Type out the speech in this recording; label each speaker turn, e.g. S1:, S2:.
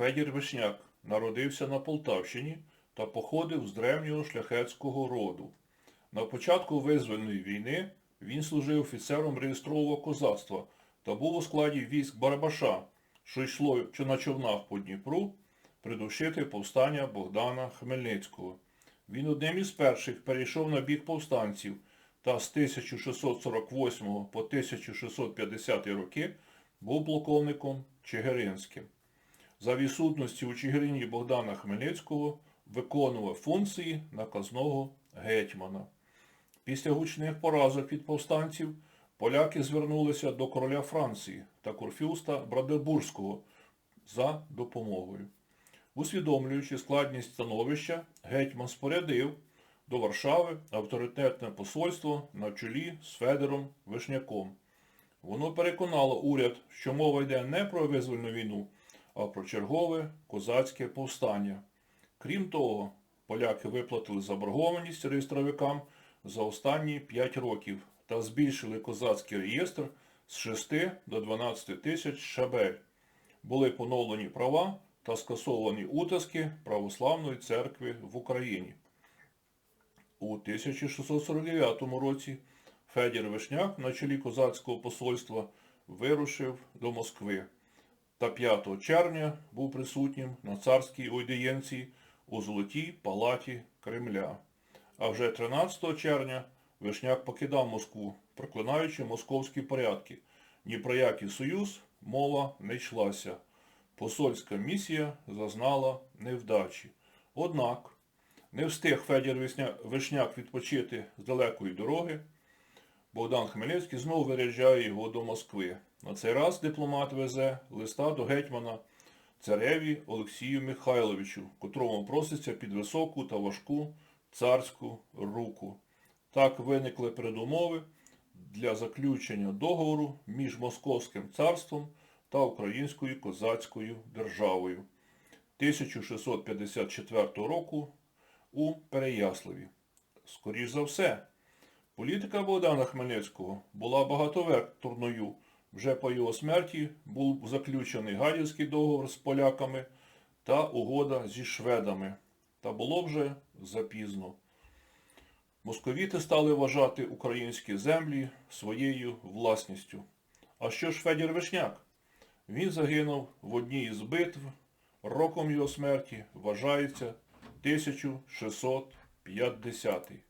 S1: Федір Вишняк народився на Полтавщині та походив з древнього шляхетського роду. На початку визвольної війни він служив офіцером реєстрового козацтва та був у складі військ Барабаша, що йшло на човнах по Дніпру придушити повстання Богдана Хмельницького. Він одним із перших перейшов на бік повстанців та з 1648 по 1650 роки був полковником Чигиринським. За відсутності у Чигирині Богдана Хмельницького виконував функції наказного гетьмана. Після гучних поразок від повстанців поляки звернулися до короля Франції та курфюста Брадебурзького за допомогою. Усвідомлюючи складність становища, гетьман спорядив до Варшави авторитетне посольство на чолі з Федором Вишняком. Воно переконало уряд, що мова йде не про визвольну війну, а про чергове козацьке повстання. Крім того, поляки виплатили заборгованість реєстровикам за останні 5 років та збільшили козацький реєстр з 6 до 12 тисяч шабель. Були поновлені права та скасовані утиски Православної церкви в Україні. У 1649 році Федір Вишняк на чолі козацького посольства вирушив до Москви та 5 червня був присутнім на царській аудієнції у Золотій палаті Кремля. А вже 13 червня Вишняк покидав Москву, проклинаючи московські порядки. Ні про який союз мова не йшлася. Посольська місія зазнала невдачі. Однак не встиг Федір Вишняк відпочити з далекої дороги. Богдан Хмельницький знову виряджає його до Москви. На цей раз дипломат везе листа до гетьмана цареві Олексію Михайловичу, котрому проситься під високу та важку царську руку. Так виникли передумови для заключення договору між Московським царством та Українською козацькою державою 1654 року у Переяславі. Скоріш за все, політика Богдана Хмельницького була багатовекторною. Вже по його смерті був заключений Гадівський договор з поляками та угода зі шведами. Та було вже запізно. Московіти стали вважати українські землі своєю власністю. А що ж Федір Вишняк? Він загинув в одній із битв. Роком його смерті вважається 1650.